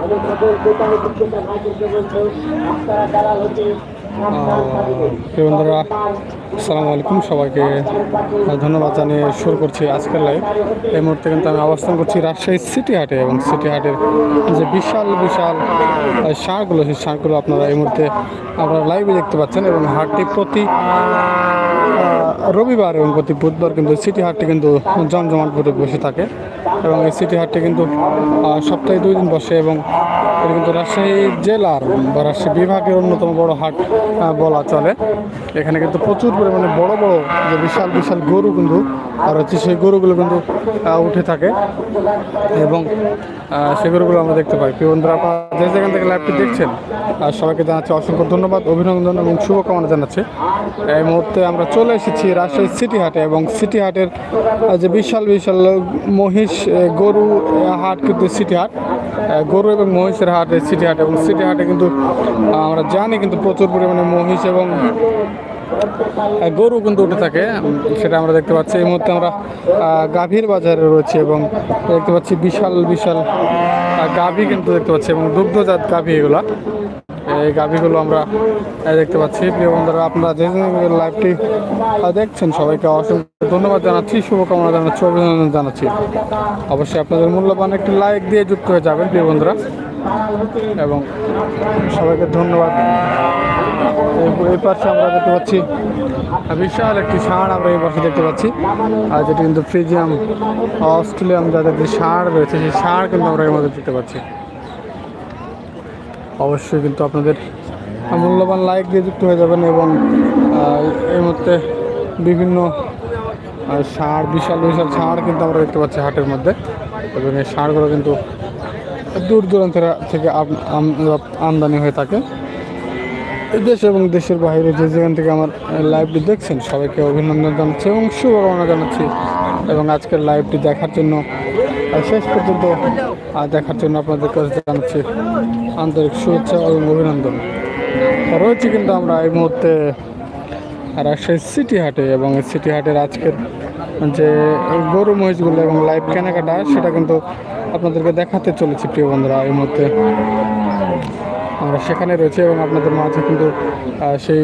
আমি সকল দোকানে বিক্রেতা ভাইদেরকে বলব আপনারা যারা হচ্ছে আসসালামু আলাইকুম সবাইকে। ধন্যবাদ জানিয়ে শুরু করছি আজকের লাইভ এই মুহূর্তে কিন্তু আমি অবস্থান করছি রাজশাহী সিটি হাটে এবং সিটি হাটের যে বিশাল বিশাল ষাঁড়গুলো সেই ষাঁড়গুলো আপনারা এই মুহূর্তে আপনারা লাইভে দেখতে পাচ্ছেন এবং হাটটি প্রতি রবিবার এবং প্রতি বুধবার কিন্তু সিটি হাটটি কিন্তু জমজমাট ভরে বসে থাকে এবং এই সিটি হাটটি কিন্তু সপ্তাহে দুই দিন বসে এবং এটা কিন্তু রাজশাহী জেলার বা রাজশাহী বিভাগের অন্যতম বড় হাট বলা চলে। এখানে কিন্তু প্রচুর পরিমাণে বড় বড় যে বিশাল বিশাল গরু কিন্তু, আর হচ্ছে সেই গরুগুলো কিন্তু উঠে থাকে। এবং সেই গরুগুলো আমরা দেখতে পাই। বন্ধুরা, আপনারা যে যেখান থেকে লাইভটি দেখছেন সবাইকে জানাচ্ছি অসংখ্য ধন্যবাদ, অভিনন্দন এবং শুভকামনা জানাচ্ছি। এই মুহূর্তে আমরা চলে এসেছি রাজশাহী সিটি হাটে এবং সিটি হাটের যে বিশাল বিশাল মহিষ গরু হাট কিন্তু সিটি হাট। গরু এবং মহিষের হাট সিটি হাট এবং সিটি হাটে কিন্তু, আমরা জানি কিন্তু প্রচুর পরিমাণে মহিষ এবং গরু কিন্তু উঠে থাকে, সেটা আমরা দেখতে পাচ্ছি। এই মুহূর্তে আমরা গাভীর বাজারে রয়েছে এবং দেখতে পাচ্ছি বিশাল বিশাল গাভী কিন্তু দেখতে পাচ্ছি এবং দুগ্ধজাত গাভী এগুলা। এই গাভীগুলো আমরা দেখতে পাচ্ছি। প্রিয় বন্ধুরা, আপনারা যে লাইভটি দেখছেন সবাইকে অসংখ্য ধন্যবাদ জানাচ্ছি, শুভকামনা জানাচ্ছি, অভিনন্দন জানাচ্ছি। অবশ্যই আপনাদের মূল্যবান একটি লাইক দিয়ে যুক্ত হয়ে যাবেন, প্রিয় বন্ধুরা। এবং সবাইকে ধন্যবাদ। এই- পাশে আমরা দেখতে পাচ্ছি বিশাল একটি ষাঁড় আমরা এই পাশে দেখতে পাচ্ছি। আর যেটি কিন্তু ফ্রিজিয়াম অস্ট্রেলিয়াম যাদের যে ষাঁড় রয়েছে, সেই ষাঁড় কিন্তু আমরা এর মধ্যে দেখতে পাচ্ছি। অবশ্যই কিন্তু আপনাদের মূল্যবান লাইক দিয়ে যুক্ত হয়ে যাবেন এবং এই মুহূর্তে বিভিন্ন ষাঁড় বিশাল বিশাল ষাঁড় কিন্তু আমরা দেখতে পাচ্ছি হাটের মধ্যে। এবং এই ষাঁড়গুলো কিন্তু দূর দূরান্তের থেকে আম- আম- আমদানি হয়ে থাকে। দেশ এবং দেশের বাইরে যে যেখান থেকে আমার লাইভটি দেখছেন, সবাইকে অভিনন্দন জানাচ্ছি এবং শুভকামনা জানাচ্ছি। এবং আজকের লাইভটি দেখার জন্য শেষ পর্যন্ত দেখার জন্য আপনাদের কাছে জানাচ্ছি আন্তরিক শুভেচ্ছা এবং অভিনন্দন। রয়েছে কিন্তু আমরা এই মুহূর্তে রাজশাহী সিটি হাটে এবং সিটি হাটের আজকের যে গরু, মহিষগুলো এবং লাইভ কেনাকাটা, সেটা কিন্তু আপনাদেরকে দেখাতে চলেছি, প্রিয় বন্ধুরা, এই মুহূর্তে। আমরা সেখানে রয়েছে এবং আপনাদের মাঝে কিন্তু সেই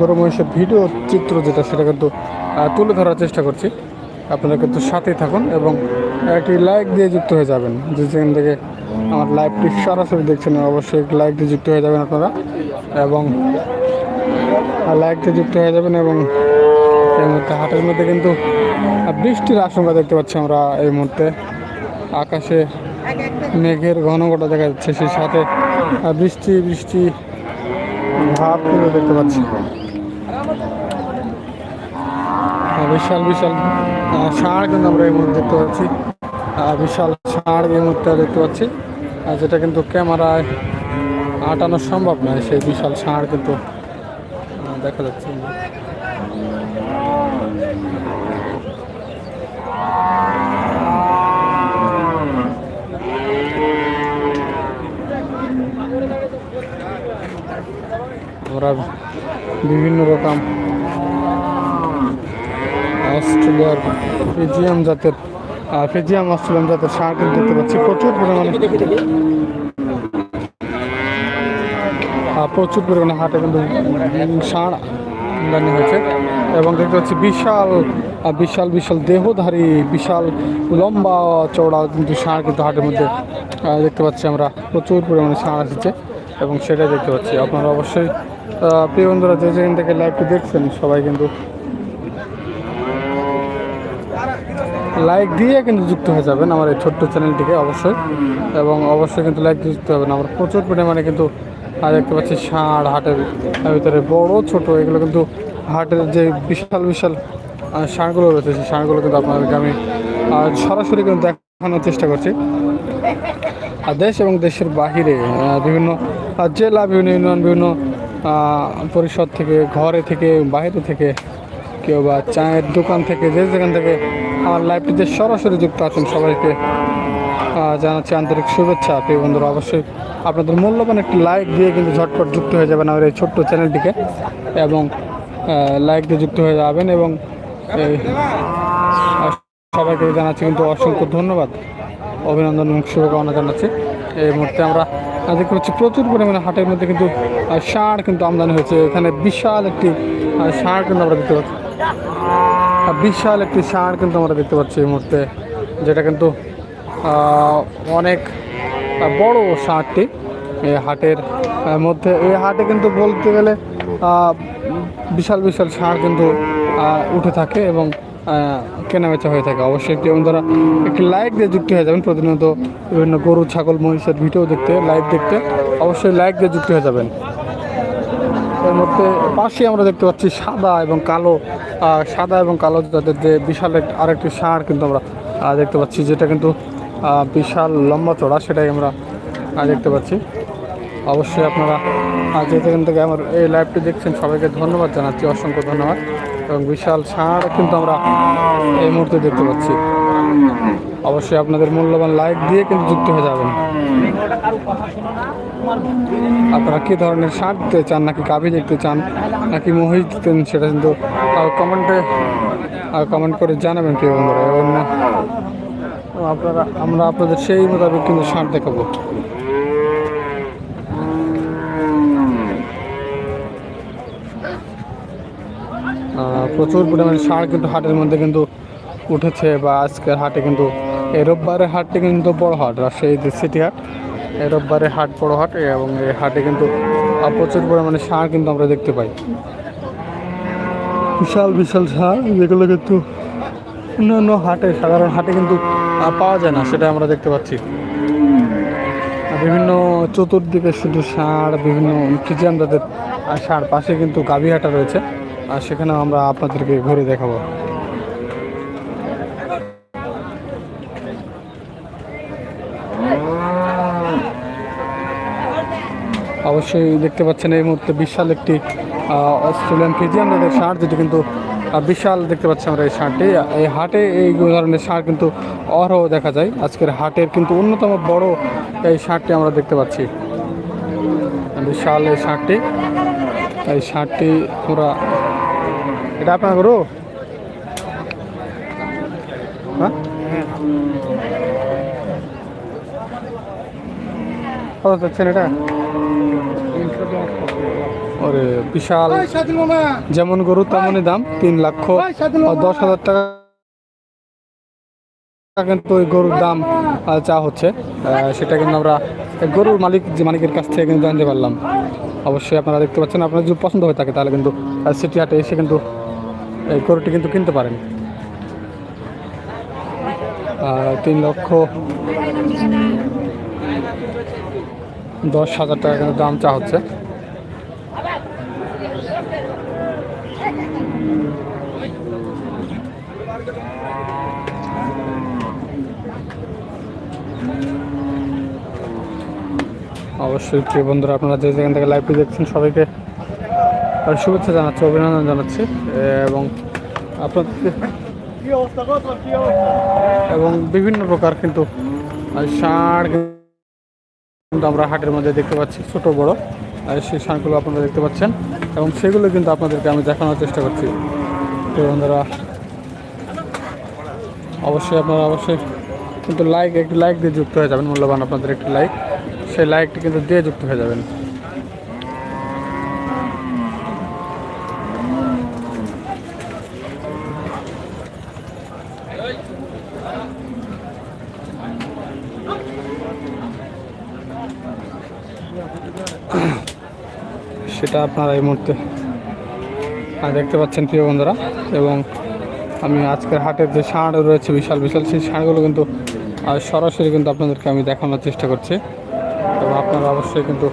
গরু মহিষের ভিডিও চিত্র যেটা, সেটা কিন্তু তুলে ধরার চেষ্টা করছি। আপনারা কিন্তু সাথেই থাকুন এবং একটি লাইক দিয়ে যুক্ত হয়ে যাবেন। যে যেখান থেকে আমার লাইভটি সরাসরি দেখছেন, অবশ্যই লাইক দিয়ে যুক্ত হয়ে যাবেন আপনারা। এবং লাইক দিয়ে যুক্ত হয়ে যাবেন এবং এই মুহূর্তে হাটের মধ্যে কিন্তু বৃষ্টির আশঙ্কা দেখতে পাচ্ছি আমরা এই মুহূর্তে। আকাশে মেঘের ঘন ঘটা দেখা যাচ্ছে, সেই সাথে বৃষ্টি বৃষ্টি, ভাব কিন্তু দেখতে পাচ্ছি। বিশাল বিশাল ষাঁড় কিন্তু আমরা এই মুহূর্তে দেখতে পাচ্ছি। বিশাল ষাঁড় এই মুহূর্তে দেখতে পাচ্ছি। আর যেটা কিন্তু ক্যামেরায় আটানো সম্ভব নয়, সেই বিশাল ষাঁড় কিন্তু দেখা যাচ্ছে। আমরা বিভিন্ন রকম অস্ট্রেলিয়ার ফিজিয়াম জাতের ফিজিয়াম অস্ট্রেলিয়াম জাতের ষাঁড় কিন্তু দেখতে পাচ্ছি। প্রচুর পরিমাণে প্রচুর পরিমাণে হাটে কিন্তু ষাঁড় আমদানি হয়েছে। এবং দেখতে পাচ্ছি বিশাল বিশাল বিশাল দেহধারী, বিশাল লম্বা চওড়া কিন্তু ষাঁড় কিন্তু হাটের মধ্যে দেখতে পাচ্ছি আমরা। প্রচুর পরিমাণে ষাঁড় এসেছে এবং সেটাই দেখতে পাচ্ছি। আপনারা অবশ্যই প্রিয় বন্ধুরা, যে যেখান থেকে লাইভটি দেখছেন, সবাই কিন্তু লাইক দিয়ে কিন্তু যুক্ত হয়ে যাবেন আমার এই ছোট্ট চ্যানেলটিকে অবশ্যই। এবং অবশ্যই কিন্তু লাইক দিয়ে যুক্ত হবেন। আমরা প্রচুর পরিমাণে কিন্তু দেখতে পাচ্ছি ষাঁড় হাটের ভিতরে বড়, ছোট, এগুলো কিন্তু হাটের যে বিশাল বিশাল ষাঁড়গুলো রয়েছে, সেই ষাঁড়গুলো কিন্তু আপনাদেরকে আমি সরাসরি কিন্তু দেখানোর চেষ্টা করছি। আর দেশ এবং দেশের বাহিরে বিভিন্ন জেলা, বিভিন্ন ইউনিয়ন, বিভিন্ন পরিষদ থেকে, ঘরে থেকে, বাইরে থেকে, কেউ বা চায়ের দোকান থেকে, যে যেখান থেকে আমার লাইভটিতে সরাসরি যুক্ত আছেন সবাইকে জানাচ্ছি আন্তরিক শুভেচ্ছা। প্রিয় বন্ধুরা, অবশ্যই আপনাদের মূল্যবান একটি লাইক দিয়ে কিন্তু ঝটপট যুক্ত হয়ে যাবেন আমার এই ছোট্ট চ্যানেলটিকে এবং লাইক দিয়ে যুক্ত হয়ে যাবেন এবং সবাইকে জানাচ্ছি কিন্তু অসংখ্য ধন্যবাদ। অভিনন্দন এবং শুভকামনা জানাচ্ছি। এই মুহূর্তে আমরা দেখতে পাচ্ছি প্রচুর পরিমাণে হাটের মধ্যে কিন্তু ষাঁড় কিন্তু আমদানি হয়েছে। এখানে বিশাল একটি সার কিন্তু আমরা দেখতে পাচ্ছি। বিশাল একটি সার কিন্তু আমরা দেখতে পাচ্ছি এই মুহূর্তে, যেটা কিন্তু অনেক বড় ষাঁড়টি এই হাটের মধ্যে। এই হাটে কিন্তু বলতে গেলে বিশাল বিশাল ষাঁড় কিন্তু উঠে থাকে এবং কেনাবেচা হয়ে থাকে। অবশ্যই একটি বন্ধুরা একটি লাইক দিয়ে যুক্ত হয়ে যাবেন। প্রতিনিয়ত বিভিন্ন গরু, ছাগল, মহিষের ভিডিও দেখতে লাইভ দেখতে অবশ্যই লাইক দিয়ে যুক্ত হয়ে যাবেন। এর মধ্যে পাশে আমরা দেখতে পাচ্ছি সাদা এবং কালো সাদা এবং কালো যাদের যে বিশাল আরেকটি ষাঁড় কিন্তু আমরা দেখতে পাচ্ছি, যেটা কিন্তু বিশাল লম্বা চড়া, সেটাই আমরা দেখতে পাচ্ছি। অবশ্যই আপনারা যে যেখান থেকে আমার এই লাইভটি দেখছেন, সবাইকে ধন্যবাদ জানাচ্ছি, অসংখ্য ধন্যবাদ। এবং বিশাল ষাঁড় কিন্তু আমরা এই মুহূর্তে দেখতে পাচ্ছি। অবশ্যই আপনাদের মূল্যবান লাইক দিয়ে কিন্তু যুক্ত হয়ে যাবেন। আপনারা কী ধরনের শার্ট দিতে চান, নাকি গাভি দেখতে চান, নাকি মহিষ দিতেন সেটা কিন্তু কমেন্টে কমেন্ট করে জানাবেন, প্রিয় বন্ধুরা। এবং আপনারা, আমরা আপনাদের সেই মোতাবেক কিন্তু শার্ট দেখাবো। প্রচুর পরিমাণে সার কিন্তু হাটের মধ্যে কিন্তু উঠেছে বা আজকের হাটে কিন্তু এই রোববারের হাটটি কিন্তু বড় হাট, রাজশাহী সিটি হাট। এই রোববারের হাট বড় হাট এবং এই হাটে কিন্তু প্রচুর পরিমাণে সার কিন্তু আমরা দেখতে পাই। বিশাল বিশাল সার, যেগুলো কিন্তু অন্যান্য হাটে, সাধারণ হাটে কিন্তু পাওয়া যায় না, সেটা আমরা দেখতে পাচ্ছি। বিভিন্ন চতুর্দিকে শুধু সার, বিভিন্ন ফ্রিজিয়ান জাতের সার পাশে কিন্তু গাভীহাটা রয়েছে। আর সেখানেও আমরা আপনাদেরকে ঘুরে দেখাবো। অবশ্যই দেখতে পাচ্ছেন এই মুহূর্তে বিশাল একটি অস্ট্রেলিয়ান ফিজিয়ান জাতের সার, যেটি কিন্তু বিশাল দেখতে পাচ্ছি আমরা এই সারটি। এই হাটে এই ধরনের সার কিন্তু অহরহ দেখা যায়। আজকের হাটের কিন্তু অন্যতম বড় এই সারটি আমরা দেখতে পাচ্ছি। বিশাল এই সারটি। এই সারটি আমরা এটা আপনার গরু? হ্যাঁ? কত চাচ্ছেন এটা? ওরে বিশাল। যেমন গরু তেমনই দাম তিন লক্ষ দশ হাজার টাকা কিন্তু ওই গরুর দাম চা হচ্ছে। সেটা কিন্তু আমরা গরুর মালিক যে মালিকের কাছ থেকে কিন্তু জানতে পারলাম। অবশ্যই আপনারা দেখতে পাচ্ছেন আপনার যদি পছন্দ হয়ে থাকে তাহলে কিন্তু সিটি হাটে এসে কিন্তু এই গরুটি কিন্তু কিনতে পারেন। তিন লক্ষ দশ হাজার টাকা কিন্তু দাম চা হচ্ছে। অবশ্যই প্রিয় বন্ধুরা, আপনারা যে যেখান থেকে লাইভটি দেখছেন সবাইকে শুভেচ্ছা জানাচ্ছি, অভিনন্দন জানাচ্ছি, এবং আপনাদের এবং বিভিন্ন প্রকার কিন্তু ষাঁড় কিন্তু আমরা হাটের মধ্যে দেখতে পাচ্ছি, ছোট, বড় সেই ষাঁড়গুলো আপনারা দেখতে পাচ্ছেন, এবং সেগুলো কিন্তু আপনাদেরকে আমি দেখানোর চেষ্টা করছি। তো বন্ধুরা, অবশ্যই আপনারা অবশ্যই কিন্তু লাইক একটি লাইক দিয়ে যুক্ত হয়ে যাবেন, মূল্যবান আপনাদের একটি লাইক সেই লাইকটি কিন্তু দিয়ে যুক্ত হয়ে যাবেন। সেটা আপনারা এই মুহূর্তে দেখতে পাচ্ছেন প্রিয় বন্ধুরা। এবং আমি আজকের হাটের যে ষাঁড় রয়েছে বিশাল বিশাল সেই ষাঁড়গুলো কিন্তু সরাসরি কিন্তু আপনাদেরকে আমি দেখানোর চেষ্টা করছি। এবং আপনারা অবশ্যই কিন্তু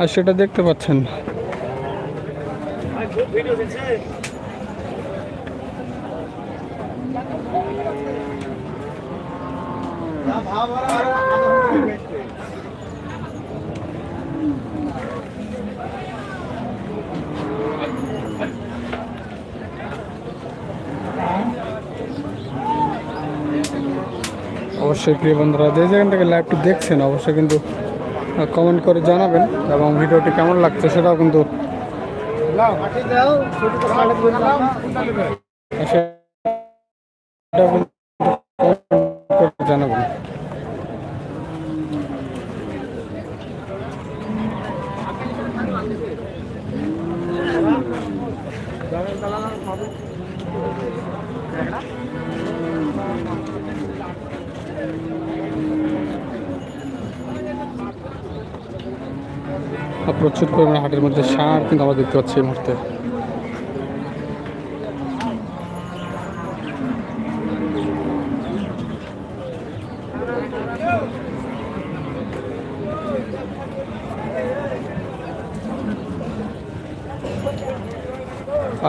আহ, সেটা দেখতে পাচ্ছেন। অবশ্যই প্রিয় বন্ধুরা যে যেখান থেকে লাইভটি দেখছেন অবশ্যই কিন্তু কমেন্ট করে জানাবেন এবং ভিডিওটি কেমন লাগছে সেটাও কিন্তু সেটাও কিন্তু প্রচুর পরিমাণে হাটের মধ্যে সার কিন্তু আমরা দেখতে পাচ্ছি এই মুহূর্তে।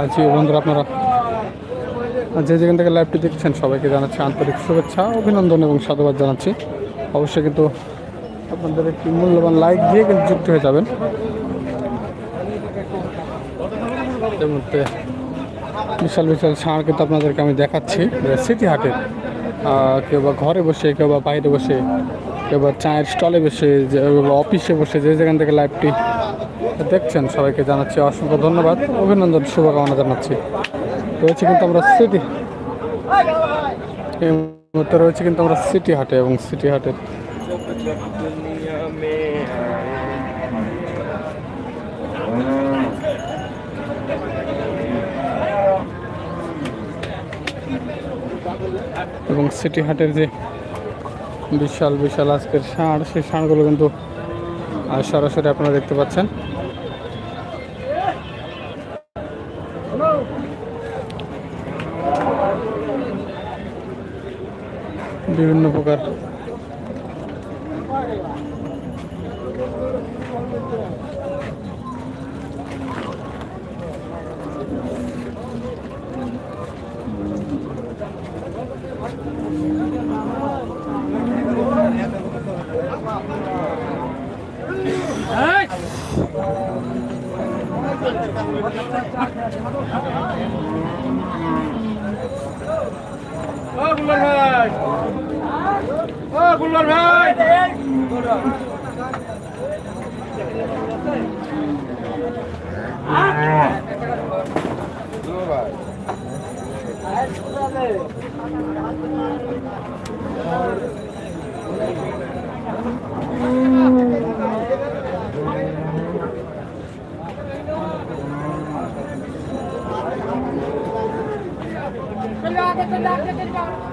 আজ বন্ধুরা, আপনারা যে যেখান থেকে লাইভটি দেখছেন, সবাইকে জানাচ্ছি আন্তরিক শুভেচ্ছা, অভিনন্দন এবং সাধুবাদ জানাচ্ছি। অবশ্যই কিন্তু আপনাদের একটি মূল্যবান লাইক দিয়ে কিন্তু যুক্ত হয়ে যাবেন। বিশাল বিশাল ষাঁড় কিন্তু আপনাদেরকে আমি দেখাচ্ছি। সিটি হাটে। কেউ বা ঘরে বসে, কেউ বা বাইরে বসে, কেউ বা চায়ের স্টলে বসে অফিসে বসে, যে যেখান থেকে লাইভটি দেখছেন, সবাইকে জানাচ্ছি অসংখ্য ধন্যবাদ। অভিনন্দন, শুভকামনা জানাচ্ছি। রয়েছে কিন্তু আমরা সিটি এই রয়েছে কিন্তু আমরা সিটি হাটে এবং সিটি হাটে এবং সিটি হাটের যে বিশাল বিশাল আজকের ষাঁড়, সেই ষাঁড়গুলো কিন্তু সরাসরি আপনারা দেখতে পাচ্ছেন। বিভিন্ন প্রকার ভাই चलो आगे चलो आगे चलो